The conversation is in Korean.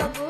여러분.